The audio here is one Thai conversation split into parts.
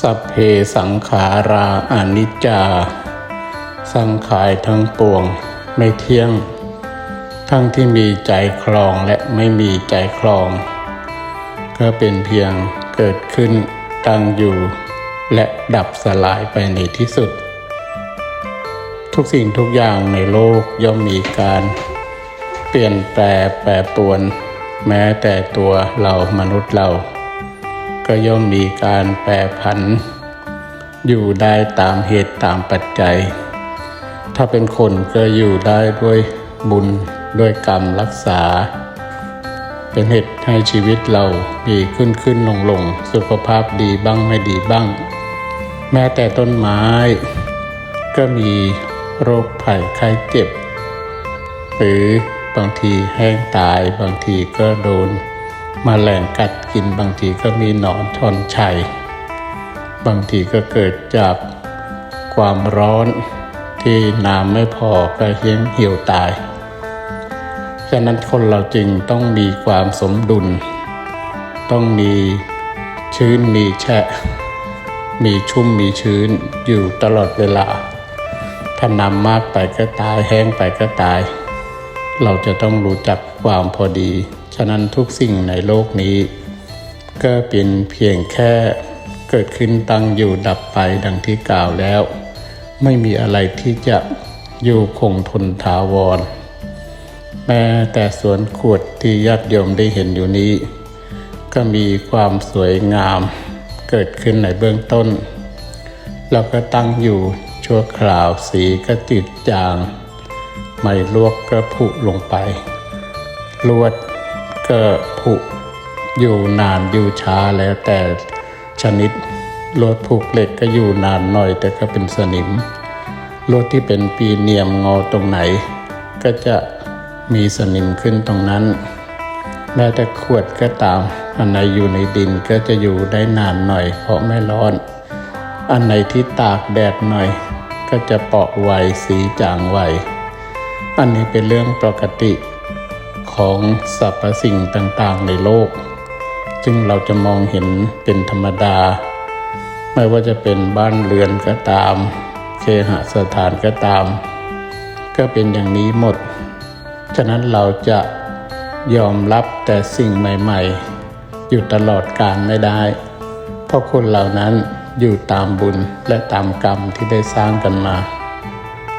สัพเพสังขาราอนิจจา สังขายทั้งปวงไม่เที่ยง ทั้งที่มีใจคลองและไม่มีใจคลอง ก็เป็นเพียงเกิดขึ้นตั้งอยู่ และดับสลายไปในที่สุด ทุกสิ่งทุกอย่างในโลกย่อมมีการ เปลี่ยนแปลแปรปรวน แม้แต่ตัวเรามนุษย์เรา ก็ย่อมมีการแปรผัน อยู่ได้ตามเหตุตามปัจจัย ถ้าเป็นคนก็อยู่ได้ด้วยบุญด้วยกรรมรักษา เป็นเหตุให้ชีวิตเรามีขึ้นขึ้นลงลงสุขภาพดีบ้างไม่ดีบ้าง แม้แต่ต้นไม้ ก็มีโรคภัยไข้เจ็บ หรือบางทีแห้งตายบางทีก็โดน มาแมลงกัดกินบางทีก็มีหนอนชอนชัย บางทีก็เกิดจากความร้อนที่น้ำไม่พอก็เหี่ยงเหี่ยวตาย ฉะนั้นคนเราจึงต้องมีความสมดุล ต้องมีชื้นมีแฉะ มีชุ่มมีชื้นอยู่ตลอดเวลา ถ้านำมากไปก็ตายแห้งไปก็ตาย เราจะต้องรู้จักความพอดีะนั้นทุกสิ่งในโลกนี้ ก็เป็นเพียงแค่เกิดขึ้นตั้งอยู่ดับไปดังที่กล่าวแล้ว ไม่มีอะไรที่จะอยู่คงทนถาวร แม้แต่สวนขวดที่ญาติโยมได้เห็นอยู่นี้ ก็มีความสวยงามเกิดขึ้นในเบื้องต้น แล้วก็ตั้งอยู่ชั่วคราวสีก็จืดจาง ไม่ลวกก็ผุลงไป ลวด ก็ผุอยู่นานอยู่ช้าแล้วแต่ชนิดลวดผูกเหล็กก็อยู่นานหน่อยแต่ก็เป็นสนิมลวดที่เป็นปีเนียมงอตรงไหน ก็จะมีสนิมขึ้นตรงนั้นแม้แต่ขวดก็ตามอันไหนอยู่ในดินก็จะอยู่ได้นานหน่อย เพราะไม่ร้อน อันไหนที่ตากแดดหน่อย ก็จะเปาะไวสีจางไวอันนี้เป็นเรื่องปกติ ของสรรพสิ่งต่างๆ ในโลก ซึ่งเราจะมองเห็นเป็นธรรมดา ไม่ว่าจะเป็นบ้านเรือนก็ตาม เคหสถานก็ตาม ก็เป็นอย่างนี้หมด ฉะนั้นเราจะยอมรับแต่สิ่งใหม่ ๆ อยู่ตลอดกาลไม่ได้ เพราะคนเหล่านั้นอยู่ตามบุญและตามกรรมที่ได้สร้างกันมา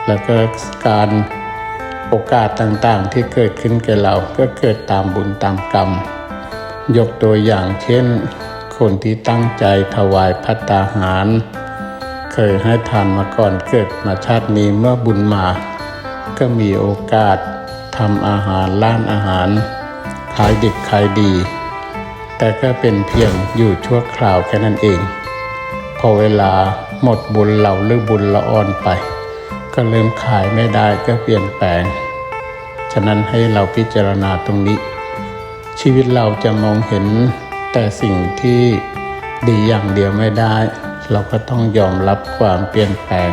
แล้วก็การ โอกาสต่างๆที่เกิดขึ้นแก่เราก็เกิดตามบุญตามกรรม ยกตัวอย่างเช่น คนที่ตั้งใจถวายพัตตาหาร เคยให้ทานมาก่อนเกิดมาชาตินี้เมื่อบุญมา ก็มีโอกาสทำอาหารร้านอาหาร ขายดิบขายดี แต่ก็เป็นเพียงอยู่ชั่วคราวแค่นั้นเอง พอเวลาหมดบุญเราหรือบุญละอ่อนไป ก็เริ่มขายไม่ได้ก็เปลี่ยนแปลง ฉะนั้นให้เราพิจารณาตรงนี้ ชีวิตเราจะมองเห็นแต่สิ่งที่ดีอย่างเดียวไม่ได้ เราก็ต้องยอมรับความเปลี่ยนแปลง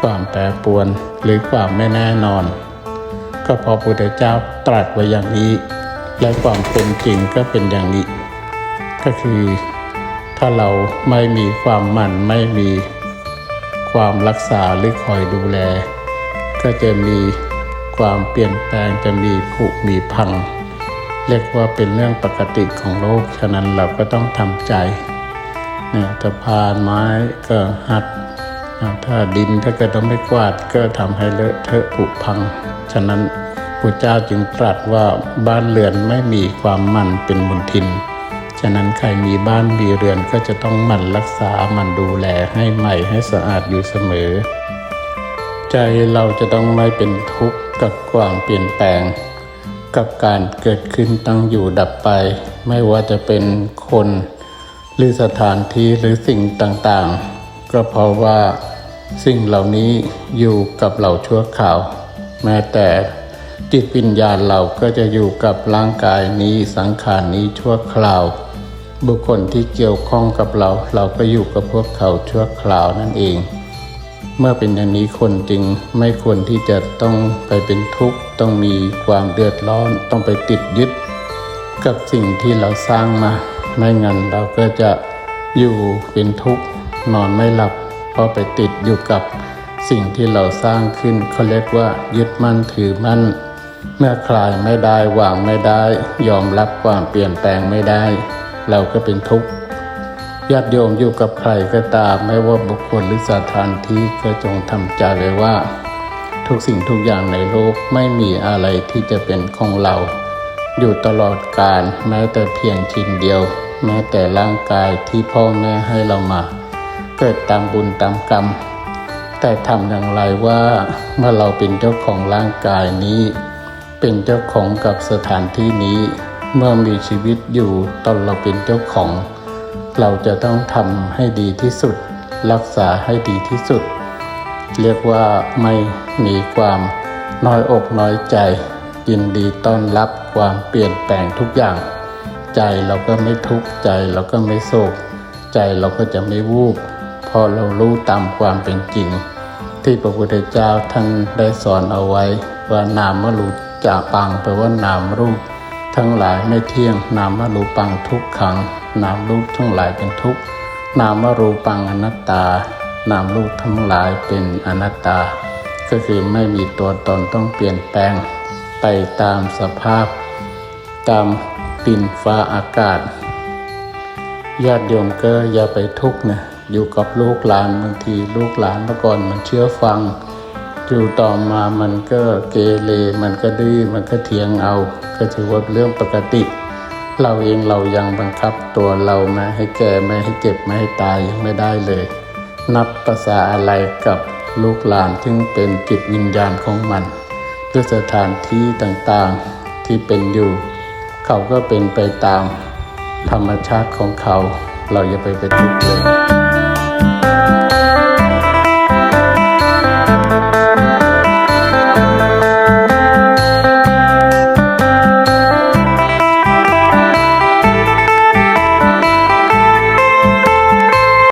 ความแปรปรวนหรือความไม่แน่นอน ก็เพอพระพุทธเจ้าตรัสไว้อย่างนี้ และความเป็นจริงก็เป็นอย่างนี้ ก็คือถ้าเราไม่มีความมั่นไม่มีความรักษาหรือคอยดูแล ก็จะมี ความเปลี่ยนแปลงจะมีผุมีพัง เรียกว่าเป็นเรื่องปกติของโลก ฉะนั้นเราก็ต้องทำใจเนี่ยถ้าพานไม้ก็หัด ถ้าดินถ้าเกิดเราไม่กวาดก็ทำให้เลอะเทอะผุพัง ฉะนั้นพระเจ้าจึงตรัสว่าบ้านเรือนไม่มีความมั่นเป็นมนทิน ฉะนั้นใครมีบ้านมีเรือนก็จะต้องมั่นรักษามั่นดูแลให้ใหม่ให้สะอาดอยู่เสมอ ใจเราจะต้องไม่เป็นทุกข์กับความเปลี่ยนแปลง กับการเกิดขึ้นตั้งอยู่ดับไป ไม่ว่าจะเป็นคน หรือสถานที่หรือสิ่งต่างๆ ก็เพราะว่าสิ่งเหล่านี้อยู่กับเราชั่วคราว แม้แต่จิตวิญญาณเราก็จะอยู่กับร่างกายนี้สังขารนี้ชั่วคราว บุคคลที่เกี่ยวข้องกับเรา เราก็อยู่กับพวกเขาชั่วคราวนั่นเอง เมื่อเป็นอย่างนี้คนจึงไม่ควรที่จะต้องไปเป็นทุกข์ ต้องมีความเดือดร้อน ต้องไปติดยึด กับสิ่งที่เราสร้างมา ไม่งั้นเราก็จะอยู่เป็นทุกข์นอนไม่หลับ เพราะไปติดอยู่กับสิ่งที่เราสร้างขึ้นเขาเรียกว่ายึดมั่นถือมั่น เมื่อคลายไม่ได้วางไม่ได้ ยอมรับความเปลี่ยนแปลงไม่ได้ เราก็เป็นทุกข์ ญาติโยมอยู่กับใครก็ตามไม่ว่าบุคคลหรือสถานที่ก็จงทำใจไว้ว่า ทุกสิ่งทุกอย่างในโลกไม่มีอะไรที่จะเป็นของเรา อยู่ตลอดกาลแม้แต่เพียงชิ้นเดียว แม้แต่ร่างกายที่พ่อแม่ให้เรามา เกิดตามบุญตามกรรม แต่ทำอย่างไรว่าเมื่อเราเป็นเจ้าของร่างกายนี้ เป็นเจ้าของกับสถานที่นี้ เมื่อมีชีวิตอยู่ตอนเราเป็นเจ้าของ เราจะต้องทำให้ดีที่สุด รักษาให้ดีที่สุด เรียกว่าไม่มีความน้อยอกน้อยใจ ยินดีต้อนรับความเปลี่ยนแปลงทุกอย่าง ใจเราก็ไม่ทุกข์ใจเราก็ไม่โศก ใจเราก็จะไม่วูบเพอเรารู้ตามความเป็นจริง ที่พระพุทธเจ้าท่านได้สอนเอาไว้ ว่านามรูปจะปังแปลว่านามรูป ทั้งหลายไม่เที่ยงนามรูปังทุกขัง นามรูปทั้งหลายเป็นทุกข์ นามรูปังอนัตตา นามรูปทั้งหลายเป็นอนัตตา ก็คือไม่มีตัวตนต้องเปลี่ยนแปลง ไปตามสภาพ ตามดินฟ้าอากาศญาติโยมก็อย่าไปทุกข์นะอยู่กับลูกหลานบางทีลูกหลานเมื่อก่อนมันเชื่อฟังอยู่ต่อมามันก็เกเรมันก็ดื้อมันก็เถียงเอา ก็ถือว่าเรื่องปกติ เราเองเรายังบังคับตัวเราไม่ให้แก่ไม่ให้เจ็บไม่ให้ตายยังไม่ได้เลย นับภาษาอะไรกับลูกหลานซึ่งเป็นจิตวิญญาณของมันด้วยสถานที่ต่างๆที่เป็นอยู่ เขาก็เป็นไปตามธรรมชาติของเขา เราอย่าไปไปทุกข์เลย